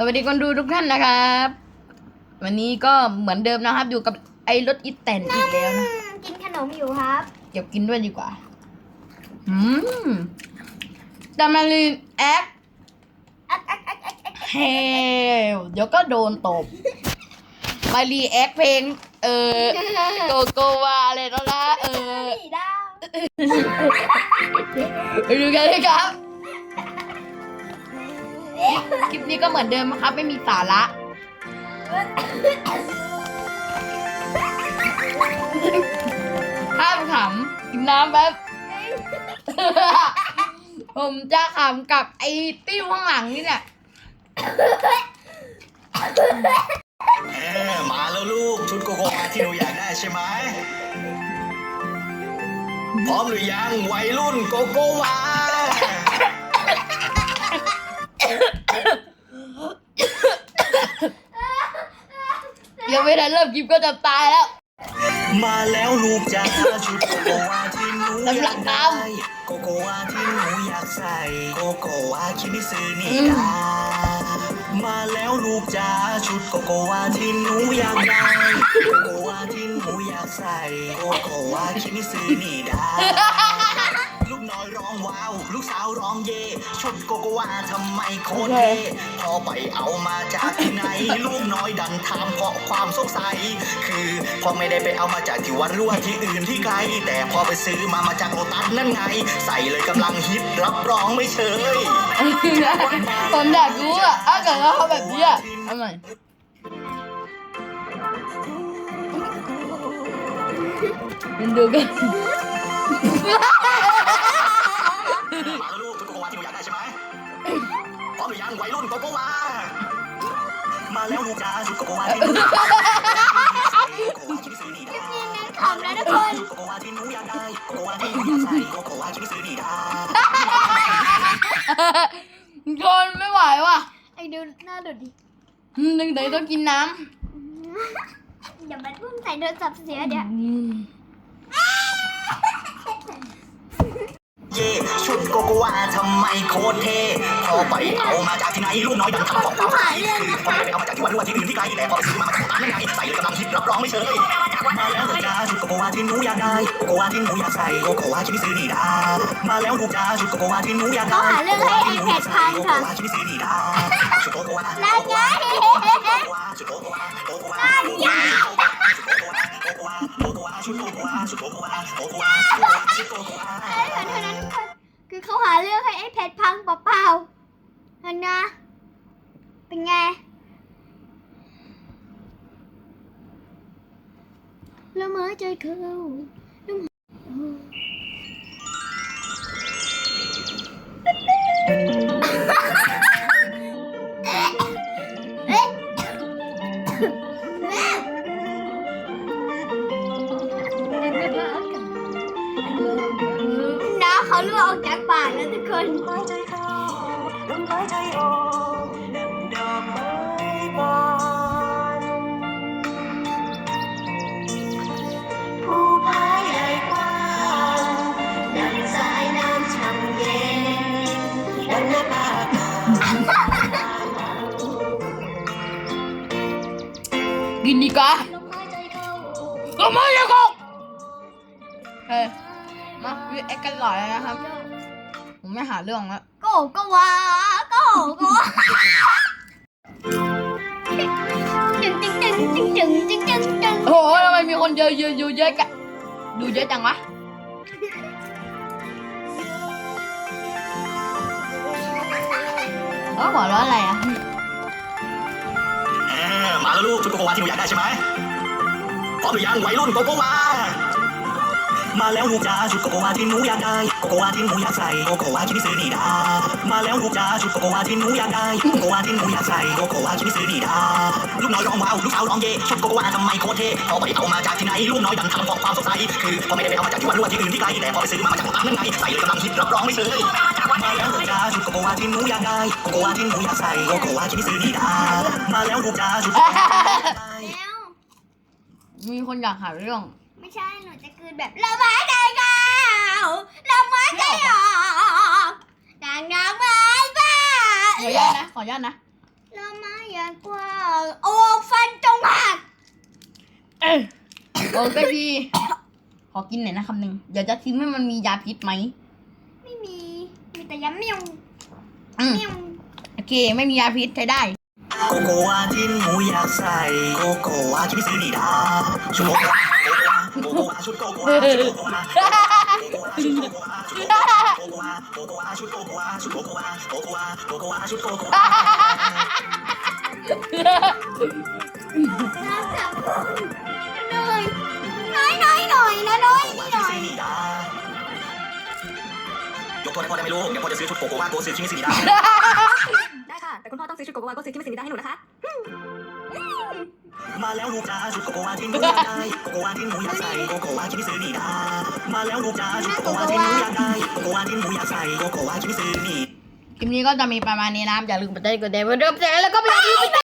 สวัสดีคนดูทุกท่านนะครับ วันนี้ก็เหมือนเดิมนะครับ อยู่กับไอ้รถอีแตนอีกแล้วนะกินขนมอยู่ครับเก็บกินด้วยดีกว่าอืมแต่มารีนแอคอักอักอักอักอักเฮลเดี๋ยวก็โดนตบมารีแอคเพลง เออโกโกวาอะไรแล้วนะเออสี่ดาวไปดูกันเลยครับ คลิปนี้ก็เหมือนเดิมนะครับ ไม่มีสาระห้ามขำกินน้ำแป๊บ ผมจะขำกับไอ้ติ้วข้างหลังนี่เนี่ยเออมาแล้วลูกชุดโกโกวาที่หนูอยากได้ใช่ไหมพร้อมหรือยังวัยรุ่นโกโกวา ไม่ทันเริ่มคลิปก็จะตายแล้ว มาแล้วลูกจ้าชุดโกโกวาที่หนูอยากได้โกโกวาที่หนูอยากใส่โกโกวาคิมิซึนี่ดามาแล้วลูกจ้าชุดโกโกวาที่หนูอยากได้โกโกวาที่หนูอยากใส่โกโกวาคิมิซึนี่ดาลูกน้อยร้องว้าวลูกสาวร้องเย่ชุดโกโกวาทำไมโคตรเท่พอไปเอามาจากที่ไหน ลูกน้อยดันถามเพราะความสงสัย คือพอไม่ได้ไปเอามาจากที่วัดหรือว่าที่อื่นที่ไกล แต่พอไปซื้อมามาจากโลตัสนั่นไง ใส่เลยกำลังฮิตรับรองไม่เชยผมอยากรู้อะถ้าเกิดว่าเขาแบบนี้อะเอาหน่อยมันดูกันมาแล้วลูกชุดโกโกวาที่หนูอยากได้ใช่ไหมพร้อมหรือยังวัยรุ่นโกโกวามา แล้วลูกจ้าชุดโกโกวาที่หนูอยากได้โกโกวาที่ซื้อนี่ได้ขำนะทุกคนโกโกวาที่หนูอยากได้โกโกวาที่หนูอยากใส่โกโกวาที่ซื้อนี่ได้ทนไม่ไหวว่ะไอ้ดูหน้าดูดิอืมไหนๆต้องกินน้อย่ามาพุ่งใส่โดนจับเสียเดี๋ยวำอืม เย่ชุดโกโกวาทำไมโคตรเท่พอไปเอามาจากที่ไหนลูกน้อยดังคำของเราพอไปเอามาจากที่วัดหรือว่าที่อื่นที่ไกลแต่พอไปซื้อมาจากร้านนั่นไงใส่เลยกำลังฮิตรับรองไม่เชยมาแล้วลูกจ้าชุดโกโกวาที่หนูอยากได้โกโกวาที่หนูอยากใส่โกโกวาที่ไม่ซื้อนี่ดามาแล้วลูกจ้าชุดโกโกวาที่หนูอยากได้โกโกวาที่หนูอยากใส่โกโกวาที่ไม่ซื้อนี่ดาชุดโกโกวานั่นไงชุดโก ชุดโกโกวาชุดโกโกวาโกโกวาชุดโกโกวาไอ้คนเท่านั้นทุกคนคือเขาหาเรื่องให้ไอ้เพชรพังเปล่าๆเห็นนะ เป็นไง แล้วเมาใจเขา น้าเขาล่วงออกจากปากแล้วทุกคนหายใจเข้าลมหายใจออกดังดอกไม้บานภูผาใหญ่กว้างดังสายน้ำช่ำเย็นดังหน้าผากินดีกว่าลมหายใจเข้าก็ไม่ได้กกเฮ้ย มาวิเอ็กกันหล่อยเลยนะครับ ผมไม่หาเรื่องแล้วโกโกวาโกโกวาจึงจึงจึงจึงจึงจึงจึงจึงโอ้โหทำไมมีคนเยอะเยอะเยอะเยอะกันดูเยอะจังวะเออหัวเร้อนอะไรอะเออมาแล้วลูกชุดโกโกวาที่หนูอยากได้ใช่ไหมพร้อมหรือยังวัยรุ่นโกโกวา มาแล้วลูกจ้าชุดโกโกวาที่หนูอยากได้โกโกวาที่หนูอยากใส่โกโกวาที่ไม่ซื้อนี่ดามาแล้วลูกจ้าชุดโกโกวาที่หนูอยากได้โกโกวาที่หนูอยากใส่โกโกวาที่ไม่ซื้อนี่ดาลูกน้อยร้องว้าวลูกสาวร้องเย่ชุดโกโกวาทำไมโคตรเท่พอไปเอามาจากที่ไหนลูกน้อยดังทำเพราะความสงสัยคือพอไม่ได้ไปเอามาจากที่วัดหรือว่าที่อื่นที่ไกลแต่พอไปซื้อมามาจากโลตัสนั่นไงใส่เลยกำลังฮิตรับรองไม่เชยมาแล้วลูกจ้าชุดโกโกวาที่หนูอยากได้โกโกวาที่หนูอยากใส่โกโกวาที่ไม่ซื้อนี่ดามาแล้วลูกจ้าชุดโกโกวาแล้วมีคนอยากหาเรื่อง ไม่ใช่ หนูจะคืนแบบละไม้ใจเข้าละไม้ใจออกดังดังไม้บ้าขออนุญาตนะ ขออนุญาตนะแล้วมาอย่างกว้างโอ้ฟันจงหักเออโอ้ก็ดีขอกินหน่อยนะคำหนึ่งเดี๋ยวจะชิมให้มันมียาพิษไหม ไม่มี มีแต่ย้ำเมียวอืมเมียวโอเค ไม่มียาพิษใช้ได้ โกโกวาที่หนูอยากใส่ โกโกวาคิมิซึนิดาชุดโกโกวาโกโกวา ชุดโกโกวาชุดโกโกวาชุดโกโกวาชุดโกโกวาโกโกวาโกโกวาชุดโกโกวาชุดโกโกวาโกโกวาโกโกวาชุดโกโกวาน้ำแบบหน่อยน้อยน้อยหน่อยนะน้อยหน่อยยกโทษให้พ่อได้ไหมลูกเดี๋ยวพ่อจะซื้อชุดโกโกวาโกซึคิมิซึนิดาได้ค่ะแต่คุณพ่อต้องซื้อชุดโกโกวาโกซิที่เป็นสีดาให้หนูนะคะ มาแล้วลูกจ้าชุดโกโกวาที่หนูอยากได้โกโกวาที่หนูอยากใส่โกโกวาคิมิซึนิดามาแล้วลูกจ้าชุดโกโกวาที่หนูอยากได้โกโกวาที่หนูอยากใส่โกโกวาคิมิซึนิคลิปนี้ก็จะมีประมาณนี้นะครับอย่าลืมกดไลค์กดแชร์กดติดตามแล้วก็ไปดู